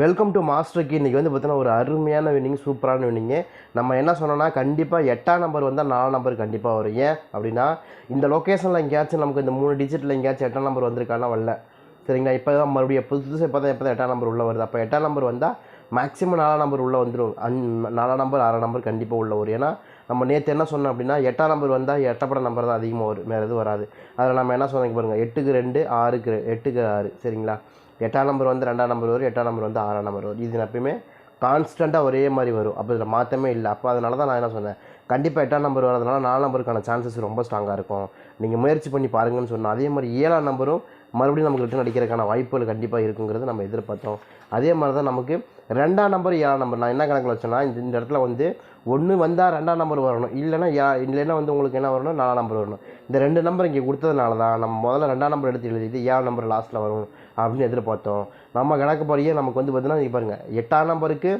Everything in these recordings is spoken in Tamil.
வெல்கம் டு மாஸ்டருக்கு இன்றைக்கி வந்து பார்த்தீங்கன்னா ஒரு அருமையான வினிங் சூப்பரான வினிங்கு நம்ம என்ன சொன்னோன்னா கண்டிப்பாக எட்டாம் நம்பர் வந்தால் நாலாம் நம்பர் கண்டிப்பாக வரும். ஏன் அப்படின்னா இந்த லொக்கேஷனில் எங்கேயாச்சும் நமக்கு இந்த மூணு டிஜிட்டில் எங்கேயாச்சும் எட்டாம் நம்பர் வந்திருக்கானா வரல. சரிங்களா? இப்போ தான் மறுபடியும் புதுசு இப்போ தான் இப்போ தான் எட்டாம் நம்பர் உள்ளே வருது. அப்போ எட்டாம் நம்பர் வந்தால் மேக்ஸிமம் நாலாம் நம்பர் உள்ளே வந்துடும் அந் நாலாம் நம்பர் ஆறாம் நம்பர் கண்டிப்பாக உள்ள வரும். ஏன்னா நம்ம நேற்று என்ன சொன்னோம் அப்படின்னா எட்டாம் நம்பர் வந்தால் எட்டப்பட நம்பர் தான் அதிகமாக வரும். வேறு எதுவும் வராது. அதில் நம்ம என்ன சொன்னோம் பாருங்கள் எட்டுக்கு ரெண்டு ஆறுக்கு எட்டுக்கு ஆறு. சரிங்களா? எட்டாம் நம்பர் வந்து ரெண்டாம் நம்பர் வரும் எட்டாம் நம்பர் வந்து ஆறாம் நம்பர் வரும். இது எப்பயுமே கான்ஸ்டண்ட்டாக ஒரே மாதிரி வரும். அப்போ இதில் மாற்றமே இல்லை. அப்போ அதனால தான் நான் என்ன சொன்னேன்? கண்டிப்பாக எட்டாம் நம்பர் வரதுனால நாலாம் நம்பருக்கான சான்சஸ் ரொம்ப ஸ்ட்ராங்காக இருக்கும். நீங்கள் முயற்சி பண்ணி பாருங்கன்னு சொன்னோம் அதே மாதிரி ஏழாம் நம்பரும் மறுபடியும் நமக்கு ரிட்டர்ன் அடிக்கிறதுக்கான வாய்ப்புகள் கண்டிப்பாக இருக்குங்கிறது நம்ம எதிர்பார்த்தோம். அதே மாதிரி தான் நமக்கு ரெண்டாம் நம்பர் ஏழாம் நம்பர் நான் என்ன கணக்கில் வச்சேன்னா இந்த இந்த இடத்துல வந்து ஒன்று வந்தால் ரெண்டாம் நம்பர் வரணும். இல்லைன்னா யா இல்லைன்னா வந்து உங்களுக்கு என்ன வரணும்? நாலாம் நம்பர் வரணும். இந்த ரெண்டு நம்பர் இங்கே கொடுத்ததுனால தான் நம்ம முதல்ல ரெண்டாம் நம்பர் எடுத்து எழுதிட்டு ஏழாம் நம்பர் லாஸ்ட்டில் வரும் அப்படின்னு எதிர்பார்த்தோம். நம்ம கணக்கு படியே நமக்கு வந்து பார்த்தீங்கன்னா நீங்கள் பாருங்கள் எட்டாம் நம்பருக்கு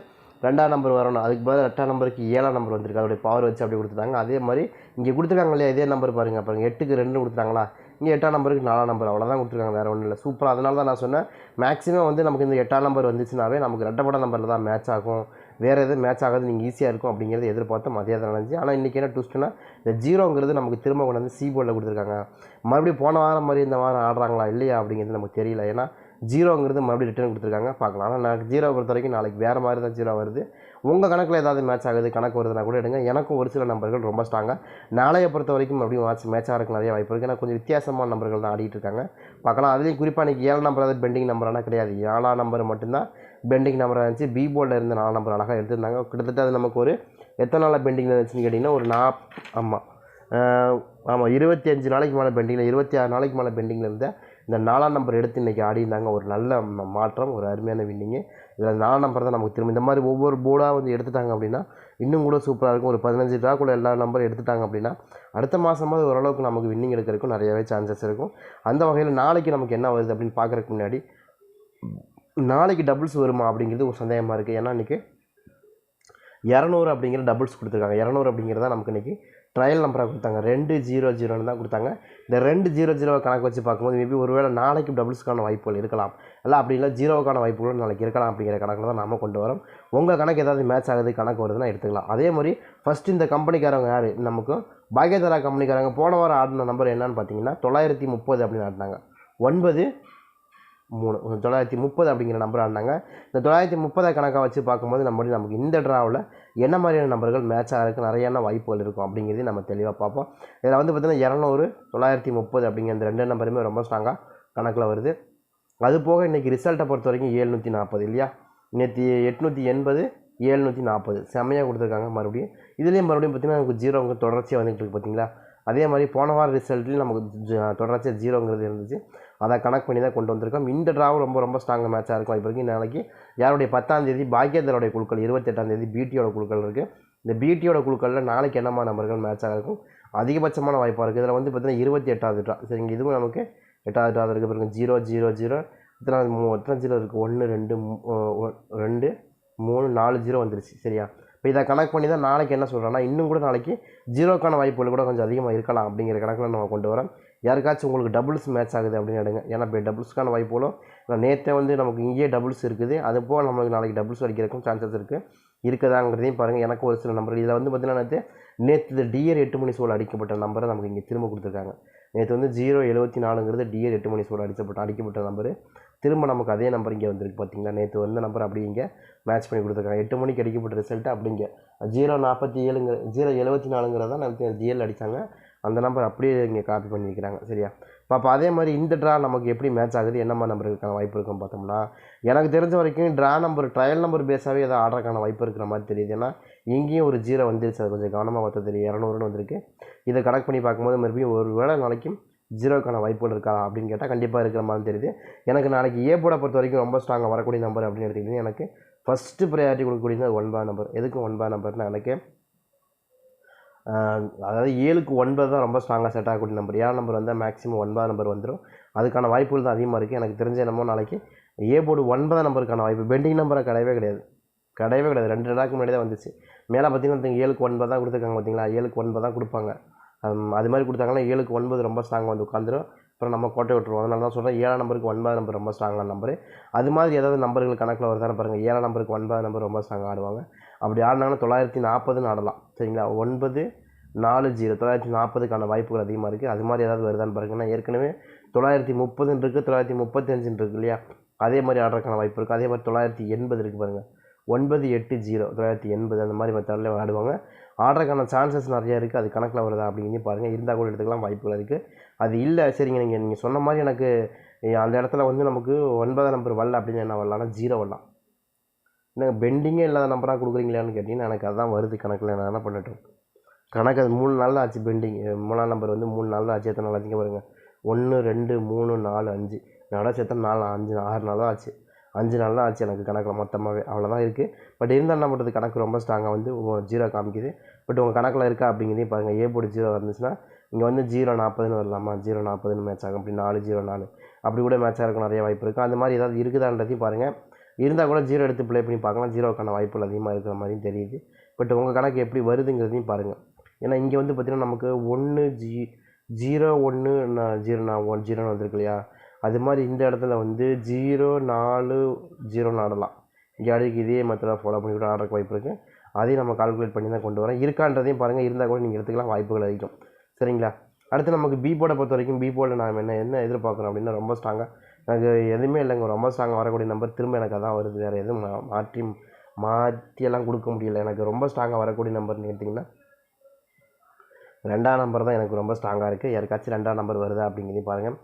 ரெண்டாம் நம்பர் வரணும். அதுக்கு பதில் எட்டாம் நம்பருக்கு ஏழாம் நம்பர் வந்திருக்கு. அதோடைய பவர் வச்சு அப்படி கொடுத்துட்டாங்க. அதே மாதிரி இங்கே கொடுத்துருக்காங்க இல்லையா? இதே நம்பர் பாருங்க பாருங்கள் எட்டுக்கு ரெண்டு கொடுத்துட்டாங்களா? இங்கே எட்டாம் நம்பருக்கு நாலாம் நம்பர் அவ்வளோதான் கொடுத்துருக்காங்க. வேறு ஒன்றும் இல்லை. சூப்பராக அதனால தான் நான் சொன்னேன் மேக்ஸிமம் வந்து நமக்கு இந்த எட்டாம் நம்பர் வந்துச்சுனாவே நமக்கு ரெட்டப்பட நம்பரில் தான் மேட்ச் ஆகும். வேறு எதுவும் மேட்ச் ஆகாது நீங்கள் ஈஸியாக இருக்கும் அப்படிங்கிறத எதிர்பார்த்தோம் அதே தான் நடந்துச்சு ஆனால் இன்றைக்கி என்ன ட்விஸ்ட்னா இந்த ஜீரோங்கிறது நமக்கு திரும்ப கொண்டு வந்து சி போர்டில் கொடுத்துருக்காங்க. மறுபடியும் போன வாரம் மாதிரி இந்த வாரம் ஆடுறாங்களா இல்லையா அப்படிங்கிறது நமக்கு தெரியல. ஏன்னா ஜீரோங்கிறது மறுபடியும் ரிட்டர்ன் கொடுத்துருக்காங்க பார்க்கலாம். ஆனால் நான் ஜீரோ பொறுத்த வரைக்கும் நாளைக்கு வேறு மாதிரி தான் ஜீரோ வருது. உங்கள் கணக்கில் ஏதாவது மேட்ச் ஆகுது கணக்கு வருதுன்னா கூட எடுங்க. எனக்கும் ஒரு சில நம்பர்கள் ரொம்ப ஸ்ட்ராங்காக நாளைய பொறுத்த வரைக்கும் மறுபடியும் மேட்ச் மேட்ச் ஆகிறதுக்கு நிறைய வாய்ப்பு இருக்குது ஏன்னா கொஞ்சம் வித்தியாசமான நம்பர்கள் தான் ஆடிட்டு இருக்காங்க. பார்க்கலாம். அதுலேயும் குறிப்பாக இன்றைக்கி ஏழு நம்பர் அதாவது பெண்டிங் நம்பரானா கிடையாது. ஏழாம் நம்பர் மட்டும்தான். பெண்டிங் நம்பராக இருந்துச்சு. பி போர்டில் இருந்த நாலு நம்பர் அழகாக எடுத்திருந்தாங்க. கிட்டத்தட்ட அது நமக்கு ஒரு எத்தனை நாளாக பெண்டிங்கில் இருந்துச்சுன்னு கேட்டிங்கன்னா ஒரு நாப் ஆமாம் ஆமாம் இருபத்தி அஞ்சு நாளைக்கு மேலே பெண்டிங்கில் இருபத்தி ஆறு நாளைக்கு மேலே பெண்டிங்கில் இருந்த இந்த நாலாம் நம்பர் எடுத்து இன்றைக்கி ஆடிருந்தாங்க ஒரு நல்ல மாற்றம் ஒரு அருமையான வின்னிங்கு இதில் நாலாம் நம்பர் தான் நமக்கு திரும்ப இந்த மாதிரி ஒவ்வொரு போர்டாக வந்து எடுத்துட்டாங்க அப்படின்னா இன்னும் கூட சூப்பராக இருக்கும். ஒரு பதினஞ்சு ரூபா கூட எல்லா நம்பரும் எடுத்துட்டாங்க அப்படின்னா அடுத்த மாதமாவது ஓரளவுக்கு நமக்கு வின்னிங் எடுக்கிறதுக்கும் நிறையவே சான்சஸ் இருக்கும். அந்த வகையில் நாளைக்கு நமக்கு என்ன வருது அப்படின்னு பார்க்குறதுக்கு முன்னாடி நாளைக்கு டபுள்ஸ் வருமா அப்படிங்கிறது ஒரு சந்தேகமாக இருக்குது ஏன்னா இன்றைக்கி இரநூறு அப்படிங்கிற டபுள்ஸ் கொடுத்துருக்காங்க. இரநூறு அப்படிங்கிறது தான் நமக்கு இன்றைக்கி ட்ரையல் நம்பராக கொடுத்தாங்க. ரெண்டு ஜீரோ ஜீரோன்னு தான் கொடுத்தாங்க. இந்த ரெண்டு ஜீரோ ஜீரோவை கணக்கு வச்சு பார்க்கும்போது மேபி ஒருவேளை நாளைக்கு டபுள்ஸ்க்கான வாய்ப்புகள் இருக்கலாம். இல்லை அப்படி இல்லை ஜீரோவுக்கான வாய்ப்புகளும் நாளைக்கு இருக்கலாம் அப்படிங்கிற கணக்கில் தான் நாம கொண்டு வரோம். உங்கள் கணக்கு ஏதாவது மேட்ச் ஆகுது கணக்கு வருதுன்னா எடுத்துக்கலாம். அதே மாதிரி ஃபஸ்ட் இந்த கம்பெனிக்காரங்க யார்? நமக்கு பாக்யதாரா கம்பெனிக்காரங்க போன வாரம் ஆடின நம்பர் என்னன்னு பார்த்தீங்கன்னா தொள்ளாயிரத்தி முப்பது அப்படின்னு ஆடினாங்க. ஒன்பது மூணு தொள்ளாயிரத்தி முப்பது அப்படிங்கிற நம்பர் ஆடினாங்க இந்த தொள்ளாயிரத்தி முப்பதை கணக்காக வச்சு பார்க்கும்போது நம்ம நமக்கு இந்த ட்ராவில் என்ன மாதிரியான நம்பர்கள் மேட்ச் ஆகிறதுக்கு நிறையான வாய்ப்புகள் இருக்கும் அப்படிங்கிறதையும் நம்ம தெளிவாக பார்ப்போம். இதில் வந்து பார்த்திங்கன்னா இரநூறு தொள்ளாயிரத்தி முப்பது அப்படிங்கிற இந்த ரெண்டு நம்பருமே ரொம்ப ஸ்ட்ராங்காக கணக்கில் வருது. அது போக இன்றைக்கி ரிசல்ட்டை பொறுத்த வரைக்கும் ஏழ்நூற்றி நாற்பது இல்லையா? நேற்று எட்நூற்றி எண்பது ஏழ்நூற்றி நாற்பது செம்மையாக கொடுத்துருக்காங்க மறுபடியும். இதுலேயும் மறுபடியும் பார்த்திங்கன்னா நமக்கு ஜீரோங்க தொடர்ச்சியாக வந்துட்டு இருக்கு பார்த்தீங்களா அதே மாதிரி போன வாரம் ரிசல்ட்லேயும் நமக்கு தொடர்ச்சியாக ஜீரோங்கிறது இருந்துச்சு. அதை கணக்கு பண்ணி தான் கொண்டு வந்திருக்கோம். இந்த ட்ராவும் ரொம்ப ரொம்ப ஸ்ட்ராங் மேட்சாக இருக்கும். இப்போ வரைக்கும் நாளைக்கு யாருடைய பத்தாம் தேதி பாக்கியதருடைய குழுக்கள் இருபத்தெட்டாம் தேதி பிடியோட குழுக்கள் இருக்குது இந்த பிடியோட குழுக்களில் நாளைக்கு என்னமா நம்பர்கள் மேட்சாக இருக்கும்? அதிகபட்சமான வாய்ப்பாக இருக்குது இதில் வந்து பார்த்திங்கன்னா இருபத்தி எட்டாவது ட்ரா சரிங்க இதுவும் நமக்கு எட்டாவது ட்ரா இருக்குது பாருங்கள் ஜீரோ ஜீரோ ஜீரோ இத்தனை மூ எத்தனை ஜீரோ இருக்குது ஒன்று ரெண்டு ரெண்டு மூணு நாலு ஜீரோ வந்துருச்சு. சரியா? இப்போ இதை கணக்கு பண்ணி தான் நாளைக்கு என்ன சொல்கிறேன்னா இன்னும் கூட நாளைக்கு ஜீரோக்கான வாய்ப்புகள் கூட கொஞ்சம் அதிகமாக இருக்கலாம் அப்படிங்கிற கணக்கில் நம்ம கொண்டு வரோம். யாருக்காச்சும் உங்களுக்கு டபுள்ஸ் மேட்ச் ஆகுது அப்படின்னு எடுங்க. ஏன்னா இப்போ டபுள்ஸ்க்கான வாய்ப்புகளும் நான் நேற்றே வந்து நமக்கு இங்கேயே டபுள்ஸ் இருக்குது. அது போக நம்மளுக்கு நாளைக்கு டபுள்ஸ் அடிக்கிறதுக்கும் சான்சஸ் இருக்குது இருக்குதாங்கிறதையும் பாருங்கள் எனக்கு ஒரு சில நம்பர் இதில் வந்து பார்த்தீங்கன்னா நேற்று நேற்று டியர் எட்டு மணி சோல் அடிக்கப்பட்ட நம்பரை நமக்கு இங்கே திரும்ப கொடுத்துருக்காங்க. நேற்று வந்து ஜீரோ எழுபத்தி நாலுங்கிறது டிஎர் எட்டு மணி சோல் அடிச்சப்பட்ட அடிக்கப்பட்ட நம்பர். திரும்ப நமக்கு அதே நம்பர் இங்கே வந்திருக்கு பார்த்தீங்களா நேற்று வந்த நம்பர் அப்படி இங்கே மேட்ச் பண்ணி கொடுத்துருக்காங்க. எட்டு மணிக்கு அடிக்கப்பட்ட ரிசல்ட்டு அப்படிங்க. ஜீரோ நாற்பத்தி ஏழுங்கிற ஜீரோ எழுபத்தி நாலுங்கிறதான் நமக்கு ஜிஎல் அடித்தாங்க அந்த நம்பர் அப்படியே இங்கே காப்பி பண்ணியிருக்கிறாங்க சரியா? அப்போ அதே மாதிரி இந்த ட்ரா நமக்கு எப்படி மேட்ச் ஆகுது? என்னம்மா நம்பர் இருக்கான வாய்ப்பு இருக்குன்னு பார்த்தோம்னா எனக்கு தெரிஞ்ச வரைக்கும் ட்ரா நம்பர் ட்ரையல் நம்பர் பேஸாகவே ஏதாவது ஆடுறதுக்கான வாய்ப்பு இருக்கிற மாதிரி தெரியுது. ஏன்னா இங்கேயும் ஒரு ஜீரோ வந்துருச்சு. அது கொஞ்சம் கவனமாக பார்த்தா தெரியும். இரநூறுன்னு வந்திருக்கு. இதை கனெக்ட் பண்ணி பார்க்கும்போது மறுபடியும் ஒரு வேளை நாளைக்கும் ஜீரோக்கான வாய்ப்புகள் இருக்கா அப்படின்னு கேட்டால் கண்டிப்பாக இருக்கிற மாதிரி தெரியுது. எனக்கு நாளைக்கு ஏ போட பொறுத்த வரைக்கும் ரொம்ப ஸ்ட்ராங்காக வரக்கூடிய நம்பர் அப்படின்னு எடுத்துக்கிட்டிங்கன்னா எனக்கு ஃபஸ்ட்டு ப்ரையாரிட்டி கொடுக்கக்கூடியது ஒன்பது நம்பர் எதுக்கு ஒன்பது நம்பர்னால் எனக்கு அதாவது ஏழுக்கு ஒன்பது தான் ரொம்ப ஸ்ட்ராங்காக செட் ஆகக்கூடிய நம்பர் ஏழாம் நம்பர் வந்தால் மேக்ஸிமம் ஒன்பதாம் நம்பர் வந்துடும் அதுக்கான வாய்ப்புகள் தான் அதிகமாக இருக்குது எனக்கு தெரிஞ்ச என்னமோ நாளைக்கு ஏ போர்டு ஒன்பதாம் நம்பருக்கான வாய்ப்பு. பெண்டிங் நம்பரை கிடையவே கிடையாது. கிடையவே கிடையாது. ரெண்டு நாளுக்கு முன்னாடி தான் வந்துச்சு. மேலே பார்த்தீங்கன்னா ஏழுக்கு ஒன்பது தான் கொடுத்துருக்காங்க பார்த்தீங்களா ஏழுக்கு ஒன்பது தான் கொடுப்பாங்க. அது மாதிரி கொடுத்தாங்கன்னா ஏழுக்கு ஒன்பது ரொம்ப ஸ்ட்ராங்காக வந்து உட்காந்துரும் அப்புறம் நம்ம கோட்டை விட்டுருவோம். அதனால தான் சொல்கிறேன் ஏழாம் நம்பருக்கு ஒன்பது நம்பர் ரொம்ப ஸ்ட்ராங்கான நம்பர் அது மாதிரி ஏதாவது நம்பர்கள் கணக்கில் வருதான்னு பாருங்கள் ஏழாம் நம்பருக்கு ஒன்பதாம் நம்பர் ரொம்ப ஸ்ட்ராங்காக ஆடுவாங்க. அப்படி ஆடினாங்கன்னா தொள்ளாயிரத்தி நாற்பதுன்னு ஆடலாம். சரிங்களா? ஒன்பது நாலு ஜீரோ. தொள்ளாயிரத்தி நாற்பதுக்கான வாய்ப்புகள் அதிகமாக இருக்குது அது மாதிரி ஏதாவது வருதான்னு பாருங்க. ஏற்கனவே தொள்ளாயிரத்தி முப்பதுன்னு இருக்குது தொள்ளாயிரத்தி முப்பத்தஞ்சுன்னு இருக்குது இல்லையா? அதே மாதிரி ஆடுறதுக்கான வாய்ப்பு இருக்குது அதே மாதிரி தொள்ளாயிரத்தி எண்பது இருக்குது பாருங்கள் ஒன்பது எட்டு ஜீரோ. தொள்ளாயிரத்தி எண்பது அந்த மாதிரி மெத்தடில் ஆடுவாங்க. ஆடுறதுக்கான சான்சஸ் நிறையா இருக்குது அது கணக்கில் வருதா அப்படின்னு பாருங்கள் இருந்தால் கூட எடுத்துக்கலாம். வாய்ப்புகள் இருக்குது அது இல்லை சரிங்க. நீங்கள் நீங்கள் சொன்ன மாதிரி எனக்கு அந்த இடத்துல வந்து நமக்கு ஒன்பதாம் நம்பர் வரல அப்படின்னு என்ன வரலாம்னா ஜீரோ வரலாம். என்னங்க பெண்டிங்கே இல்லாத நம்பராக கொடுக்குறீங்களான்னு கேட்டிங்கன்னா எனக்கு அதான் வருது கணக்கில். நான் என்ன பண்ணட்டும்? கணக்கு அது மூணு நாள் தான் ஆச்சு பெண்டிங் மூணாம் நம்பர் வந்து மூணு நாள் தான் ஆச்சு. எத்தனை நாள் ஆச்சுங்க பாருங்கள் ஒன்று ரெண்டு மூணு நாலு அஞ்சு. நட சேர்த்தா நாலு அஞ்சு ஆறு நாள் தான் ஆச்சு. அஞ்சு நாள் தான் ஆச்சு எனக்கு கணக்கில் மொத்தமாகவே அவ்வளோதான் இருக்குது பட் இருந்தால் என்ன பண்ணுறது கணக்கு ரொம்ப ஸ்ட்ராங்காக வந்து ஜீரோ காமிக்குது. பட் உங்கள் கணக்கில் இருக்கா அப்படிங்கிறதையும் பாருங்கள் ஏ போட்டு ஜீரோ இருந்துச்சுன்னா இங்கே வந்து ஜீரோ நாற்பதுன்னு வரலாமா? ஜீரோ நாற்பதுன்னு மேட்ச் ஆகும். அப்படி நாலு ஜீரோ நாலு. அப்படி கூட மேட்ச்சாக இருக்கும் நிறைய வாய்ப்பு இருக்குது அந்த மாதிரி ஏதாவது இருக்குதான்றதையும் பாருங்கள் இருந்தால் கூட ஜீரோ எடுத்து ப்ளே பண்ணி பார்க்கலாம். ஜீரோக்கான வாய்ப்புகள் அதிகமாக இருக்கிற மாதிரியும் தெரியுது. பட் உங்கள் கணக்கு எப்படி வருதுங்கிறதையும் பாருங்கள் ஏன்னா இங்கே வந்து பார்த்திங்கன்னா நமக்கு ஒன்று ஜீ ஜீரோ ஒன்று நான் ஜீரோ நான் ஒன் ஜீரோன்னு வந்திருக்கு இல்லையா? அது மாதிரி இந்த இடத்துல வந்து ஜீரோ நாலு ஜீரோன்னு ஆடலாம். இங்கே ஆடிக்கு இதே மெத்தடாக ஃபாலோ பண்ணி கூட ஆடுறக்கு வாய்ப்பு இருக்குது அதையும் நம்ம கால்குலேட் பண்ணி தான் கொண்டு வரோம். இருக்கான்றதையும் பாருங்கள் இருந்தால் கூட நீங்கள் எடுத்துக்கலாம். வாய்ப்புகள் அதிகம். சரிங்களா? அடுத்து நமக்கு பி போர்டை பொறுத்த வரைக்கும் பி போர்டில் என்ன என்ன எதிர்பார்க்குறோம் அப்படின்னா ரொம்ப ஸ்ட்ராங்காக எனக்கு எதுவுமே இல்லைங்க. ரொம்ப ஸ்ட்ராங்காக வரக்கூடிய நம்பர் திரும்ப எனக்கு அதான் வருது. வேறு எதுவும் மாற்றி மாற்றியெல்லாம் கொடுக்க முடியல. எனக்கு ரொம்ப ஸ்ட்ராங்காக வரக்கூடிய நம்பர்னு கேட்டிங்கன்னா ரெண்டாம் நம்பர் தான் எனக்கு ரொம்ப ஸ்ட்ராங்காக இருக்குது யாருக்காச்சும் ரெண்டாம் நம்பர் வருதா அப்படிங்கிறதையும் பாருங்கள்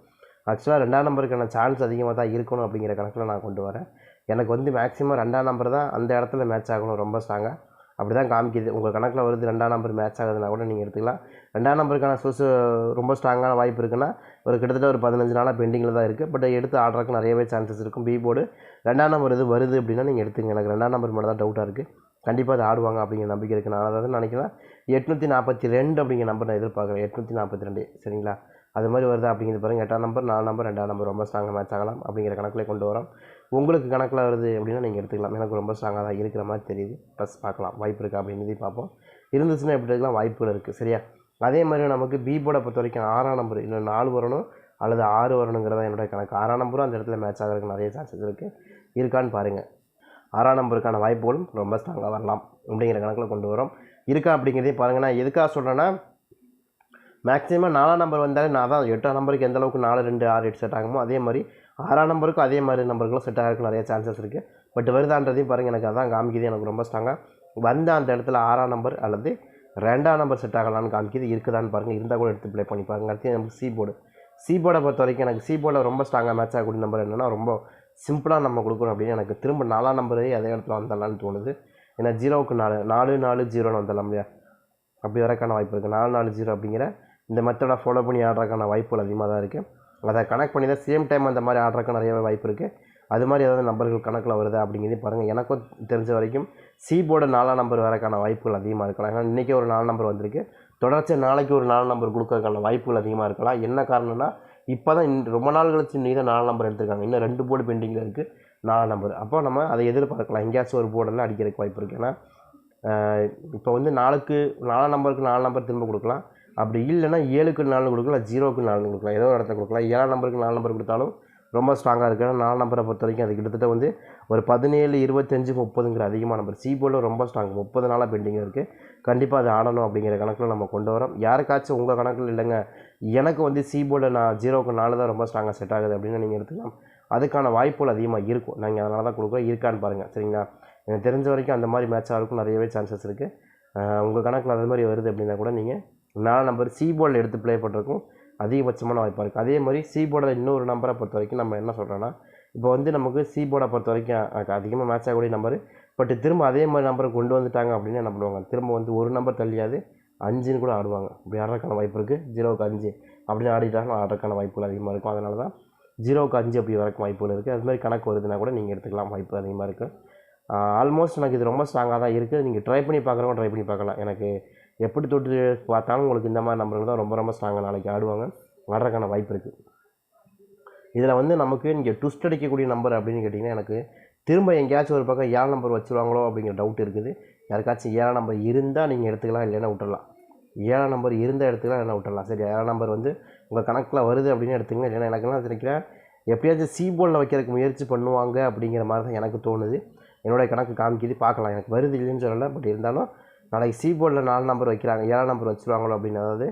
ஆக்சுவலாக ரெண்டாம் நம்பருக்கான சான்ஸ் அதிகமாக தான் இருக்கணும் அப்படிங்கிற கணக்கில் நான் கொண்டு வரேன். எனக்கு வந்து மேக்ஸிமம் ரெண்டாம் நம்பர் தான் அந்த இடத்துல மேட்ச் ஆகணும். ரொம்ப ஸ்ட்ராங்காக அப்படி தான் காமிக்குது. உங்கள் கணக்கில் வருது ரெண்டாம் நம்பர் மேட்ச் ஆகுதுன்னா கூட நீங்கள் எடுத்துக்கலாம். ரெண்டாம் நம்பருக்கான சோர்ஸ் ரொம்ப ஸ்ட்ராங்கான வாய்ப்பு இருக்குன்னா ஒரு கிட்டத்தட்ட ஒரு பதினஞ்சு நாளாக பெண்டிங்கில் தான் இருக்குது பட் எடுத்து ஆடுறதுக்கு நிறையவே சான்சஸ் இருக்கும். பி போர்டு ரெண்டாம் நம்பர் இது வருது அப்படின்னா நீங்கள் எடுத்துங்க. எனக்கு ரெண்டாம் நம்பர் மட்டும் தான் டவுட்டாக இருக்குது கண்டிப்பாக அது ஆடுவாங்க அப்படிங்கிற நம்பிக்கை இருக்குது நான் அதாவது நினைக்கிறேன் எட்நூற்றி நாற்பத்தி ரெண்டு அப்படிங்கிற நம்பர் நான் எதிர்பார்க்குறேன். எட்நூற்றி நாற்பத்தி ரெண்டு சரிங்களா? அது மாதிரி வருதா அப்படிங்கிறது பாருங்கள் எட்டாம் நம்பர் நாலு நம்பர் ரெண்டாம் நம்பர் ரொம்ப ஸ்ட்ராங்காக மேட்ச் ஆகலாம் அப்படிங்கிற கணக்கில் கொண்டு வரோம். உங்களுக்கு கணக்கில் வருது அப்படின்னா நீங்கள் எடுத்துக்கலாம். எனக்கு ரொம்ப ஸ்ட்ராங்காக தான் இருக்கிற மாதிரி தெரியுது. ப்ளஸ் பார்க்கலாம். வாய்ப்பு இருக்கா அப்படிங்கிறதையும் பார்ப்போம். இருந்துச்சுன்னா எப்படி இருக்கலாம் வாய்ப்புகள் இருக்குது சரியா? அதே மாதிரி நமக்கு பி போர்டை பொறுத்த வரைக்கும் ஆறாம் நம்பர் இல்லை நாலு வரணும் அல்லது ஆறு வரணுங்கிறதா என்னோடய கணக்கு. ஆறாம் நம்பரும் அந்த இடத்துல மேட்ச் ஆகிறதுக்கு நிறைய சான்சஸ் இருக்குது இருக்கான்னு பாருங்கள் ஆறாம் நம்பருக்கான வாய்ப்புகளும் ரொம்ப ஸ்ட்ராங்காக வரலாம் அப்படிங்கிற கணக்கில் கொண்டு வரோம். இருக்கா அப்படிங்கிறதையும் பாருங்கள் நான் எதுக்காக சொல்கிறேன்னா மேக்ஸிமம் நாலாம் நம்பர் வந்தாலே நான் தான் எட்டாம் நம்பருக்கு எந்த அளவுக்கு நாலு ரெண்டு ஆறு எட்டு செட் ஆகுமோ அதே மாதிரி ஆறாம் நம்பருக்கும் அதே மாதிரி நம்பருக்குலாம் செட் ஆகிறதுக்கு நிறைய சான்சஸ் இருக்குது பட் வருதான்றதையும் பாருங்கள் எனக்கு அதான் காமிக்குது எனக்கு ரொம்ப ஸ்ட்ராங்காக வந்த அந்த இடத்துல ஆறாம் நம்பர் அல்லது ரெண்டாம் நம்பர் செட் ஆகலான்னு காமிக்குது இருக்குதான்னு பாருங்கள் இருந்தால் கூட எடுத்து ப்ளே பண்ணி பாருங்கள் அடுத்து நமக்கு சி போர்டு சி போர்டை பொறுத்த வரைக்கும் எனக்கு சி போர்டில் ரொம்ப ஸ்ட்ராங்காக மேட்ச் ஆகக்கூடிய நம்பர் என்னென்னா ரொம்ப சிம்பிளாக நம்ம கொடுக்குறோம் அப்படின்னு எனக்கு திரும்ப நாலாம் நம்பரே அதே இடத்துல வந்துடலான்னு தோணுது. ஏன்னா ஜீரோவுக்கு நாலு நாலு நாலு ஜீரோன்னு வந்துடலாம் இல்லையா? அப்படி வரக்கான வாய்ப்பு இருக்குது நாலு நாலு ஜீரோ அப்படிங்கிற இந்த மெத்தடை ஃபாலோ பண்ணி ஆடுறதுக்கான வாய்ப்புகள் அதிகமாக தான் இருக்குது அதை கனெக்ட் பண்ணி தான் சேம் டைம் அந்த மாதிரி ஆடுறதுக்கு நிறையவே வாய்ப்பு இருக்குது அது மாதிரி ஏதாவது நம்பர்கள் கணக்கில் வருதா அப்படிங்கிறதையும் பாருங்கள் எனக்கும் தெரிஞ்ச வரைக்கும் சிபோர்டு நாலாம் நம்பர் வரக்கான வாய்ப்புகள் அதிகமாக இருக்கலாம். ஏன்னா இன்றைக்கி ஒரு நாலு நம்பர் வந்திருக்கு. தொடர்ச்சியாக நாளைக்கு ஒரு நாலு நம்பர் கொடுக்கறதுக்கான வாய்ப்புகள் அதிகமாக இருக்கலாம். என்ன காரணம்னா இப்போ தான் ரொம்ப நாள் கழிச்சு நீ தான் நாலு நம்பர் எடுத்திருக்காங்க. இன்னும் ரெண்டு போர்டு பெண்டிங்கில் இருக்குது நாலு நம்பர் அப்போ நம்ம அதை எதிர்பார்க்கலாம். எங்கேயாச்சும் ஒரு போர்டெல்லாம் அடிக்கிறதுக்கு வாய்ப்பு இருக்குது ஏன்னா இப்போ வந்து நாளுக்கு நாலாம் நம்பருக்கு நாலு நம்பர் திரும்ப கொடுக்கலாம். அப்படி இல்லைன்னா ஏழுக்கு நாலு கொடுக்கலாம் ஜீரோக்கு நாலு கொடுக்கலாம் ஏதோ ஒரு இடத்துல கொடுக்கலாம். ஏழாம் நம்பருக்கு நாலு நம்பர் கொடுத்தாலும் ரொம்ப ஸ்ட்ராங்காக இருக்குது ஏன்னா நாலு நம்பரை பொறுத்த வரைக்கும் அது கிட்டத்தட்ட வந்து ஒரு பதினேழு இருபத்தஞ்சு முப்பதுங்கிற அதிகமான நம்பர் சி போர்டில் ரொம்ப ஸ்ட்ராங் முப்பது நாளாக பெண்டிங் இருக்குது கண்டிப்பாக அது ஆடணும் அப்படிங்கிற கணக்கில் நம்ம கொண்டு வரோம். யாருக்காச்சும் உங்கள் கணக்கில் இல்லைங்க எனக்கு வந்து சி போர்டில் நான் ஜீரோக்கு நாலு தான் ரொம்ப ஸ்ட்ராங்காக செட் ஆகுது அப்படின்னு நீங்கள் எடுத்துக்கலாம். அதுக்கான வாய்ப்புகள் அதிகமாக இருக்கும். நாங்கள் அதனால தான் கொடுக்குறோம். இருக்கான்னு பாருங்கள் சரிங்களா? எனக்கு தெரிஞ்ச வரைக்கும் அந்த மாதிரி மேட்ச் இருக்கும் நிறையவே சான்சஸ் இருக்குது உங்கள் கணக்கில் அது மாதிரி வருது அப்படின்னா கூட நீங்கள் நாலு நம்பர் சி போர்டில் எடுத்து ப்ளே பண்ணுறதுக்கும் அதிகபட்சமான வாய்ப்பாக இருக்குது அதே மாதிரி சி போர்டில் இன்னொரு நம்பரை பொறுத்த வரைக்கும் நம்ம என்ன சொல்கிறோன்னா இப்போ வந்து நமக்கு சி போர்டை பொறுத்த வரைக்கும் அதிகமாக மேட்ச் ஆகக்கூடிய நம்பர் பட் திரும்ப அதே மாதிரி நம்பரை கொண்டு வந்துட்டாங்க அப்படின்னு என்ன பண்ணுவாங்க? திரும்ப வந்து ஒரு நம்பர் தள்ளியாது அஞ்சுன்னு கூட ஆடுவாங்க. இப்படி ஆடுறதுக்கான வாய்ப்பு இருக்குது ஜீரோவுக்கு அஞ்சு அப்படின்னு ஆடிட்டாங்கன்னா ஆடுறதுக்கான வாய்ப்புகள் அதிகமாக இருக்கும். அதனால தான் ஜீரோவுக்கு அஞ்சு அப்படி வரக்கும் வாய்ப்புகள் இருக்குது அது மாதிரி கணக்கு வருதுன்னா கூட நீங்கள் எடுத்துக்கலாம். வாய்ப்பு அதிகமாக இருக்குது ஆல்மோஸ்ட் எனக்கு இது ரொம்ப ஸ்ட்ராங்காக தான் இருக்குது நீங்கள் ட்ரை பண்ணி பார்க்குறவங்க ட்ரை பண்ணி பார்க்கலாம். எனக்கு எப்படி தொட்டு பார்த்தாலும் உங்களுக்கு இந்த மாதிரி நம்பர்கள் தான் ரொம்ப ரொம்ப ஸ்ட்ராங்காக நாளைக்கு ஆடுவாங்க. வர்றதுக்கான வாய்ப்பு இருக்குது இதில் வந்து நமக்கு இங்கே ட்விஸ்ட் அடிக்கக்கூடிய நம்பர் அப்படின்னு கேட்டிங்கன்னா எனக்கு திரும்ப எங்கேயாச்சும் ஒரு பக்கம் ஏழு நம்பர் வச்சுருவாங்களோ அப்படிங்கிற டவுட் இருக்குது. யாருக்காச்சும் ஏழாம் நம்பர் இருந்தால் நீங்கள் எடுத்துக்கலாம் இல்லைன்னா விட்டுடலாம் ஏழாம் நம்பர் இருந்தால் எடுத்துக்கலாம் இல்லைன்னா விட்டுடலாம் சரி ஏழாம் நம்பர் வந்து உங்கள் கணக்கில் வருது அப்படின்னு எடுத்துங்க இல்லைன்னா எனக்குலாம் என்ன நினைக்கிறேன் எப்படியாச்சும் சி போர்டில் வைக்கிறதுக்கு முயற்சி பண்ணுவாங்க அப்படிங்கிற மாதிரி தான் எனக்கு தோணுது. என்னுடைய கணக்கு காமிக்கிது பார்க்கலாம். எனக்கு வருது இல்லைன்னு சொல்லலை பட் இருந்தாலும் நாளைக்கு சி போர்டில் நாலு நம்பர் வைக்கிறாங்க. ஏழாம் நம்பர் வச்சுருவாங்களோ அப்படின்னு. அதாவது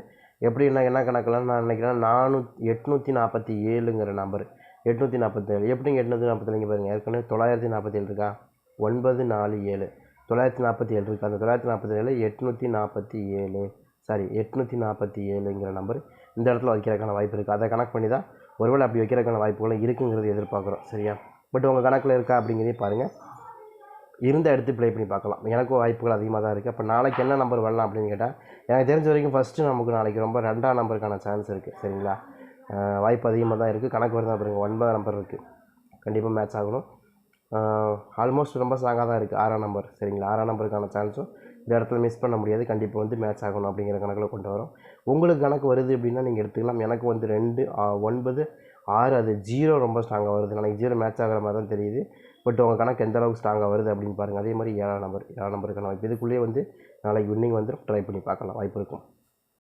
எப்படி என்ன என்ன கணக்கில் நான் நினைக்கிறேன் நானூ எட்நூற்றி நாற்பத்தி ஏழுங்கிற நம்பர் எட்நூற்றி நாற்பத்தேழு எப்படிங்க எட்நூற்றி நாற்பத்தேழுங்க பாருங்கள் ஏற்கனவே தொள்ளாயிரத்தி நாற்பத்தேழு இருக்கா? ஒன்பது நாலு ஏழு. தொள்ளாயிரத்தி நாற்பத்தி ஏழு இருக்குது அந்த தொள்ளாயிரத்தி நாற்பத்தி ஏழு எட்நூற்றி நாற்பத்தி ஏழு. சாரி எட்நூற்றி நாற்பத்தி ஏழுங்கிற நம்பர் இந்த இடத்துல வைக்கிறதுக்கான வாய்ப்பு இருக்குது அதை கணக்கு பண்ணி தான் ஒருவேளை அப்படி வைக்கிறதுக்கான வாய்ப்புகளும் இருக்குங்கிறது எதிர்பார்க்குறோம். சரியா? பட் உங்கள் கணக்கில் இருக்கா அப்படிங்கிறதையும் பாருங்கள் இருந்த எடுத்து ப்ளே பண்ணி பார்க்கலாம். எனக்கும் வாய்ப்புகள் அதிகமாக தான் இருக்குது அப்போ நாளைக்கு என்ன நம்பர் வரலாம் அப்படின்னு கேட்டால் எனக்கு தெரிஞ்ச வரைக்கும் ஃபஸ்ட்டு நமக்கு நாளைக்கு ரொம்ப ரெண்டாம் நம்பருக்கான சான்ஸ் இருக்குது சரிங்களா? வாய்ப்பு அதிகமாக தான் இருக்குது கணக்கு வருது அப்புறம் ஒன்பதாம் நம்பர் இருக்குது கண்டிப்பாக மேட்ச் ஆகணும். ஆல்மோஸ்ட் ரொம்ப ஸ்ட்ராங்காக தான் இருக்குது ஆறாம் நம்பர் சரிங்களா? ஆறாம் நம்பருக்கான சான்ஸும் இந்த இடத்துல மிஸ் பண்ண முடியாது. கண்டிப்பாக வந்து மேட்ச் ஆகணும் அப்படிங்கிற கணக்கில் கொண்டு வரோம். உங்களுக்கு கணக்கு வருது அப்படின்னா நீங்கள் எடுத்துக்கலாம். எனக்கு வந்து ரெண்டு ஒன்பது ஆறு அது ஜீரோ ரொம்ப ஸ்ட்ராங்காக வருது. எனக்கு ஜீரோ மேட்ச் ஆகிற மாதிரி தான் தெரியுது. பட் உங்கள் கணக்கு எந்த அளவுக்கு ஸ்ட்ராங்காக வருது அப்படின்னு பாருங்கள் அதே மாதிரி ஏழாம் நம்பர் ஏழாம் நம்பருக்கான வாய்ப்பு இதுக்குள்ளேயே வந்து நாளைக்கு வின்னிங் வந்துடும் ட்ரை பண்ணி பார்க்கலாம். வாய்ப்பு இருக்கும்.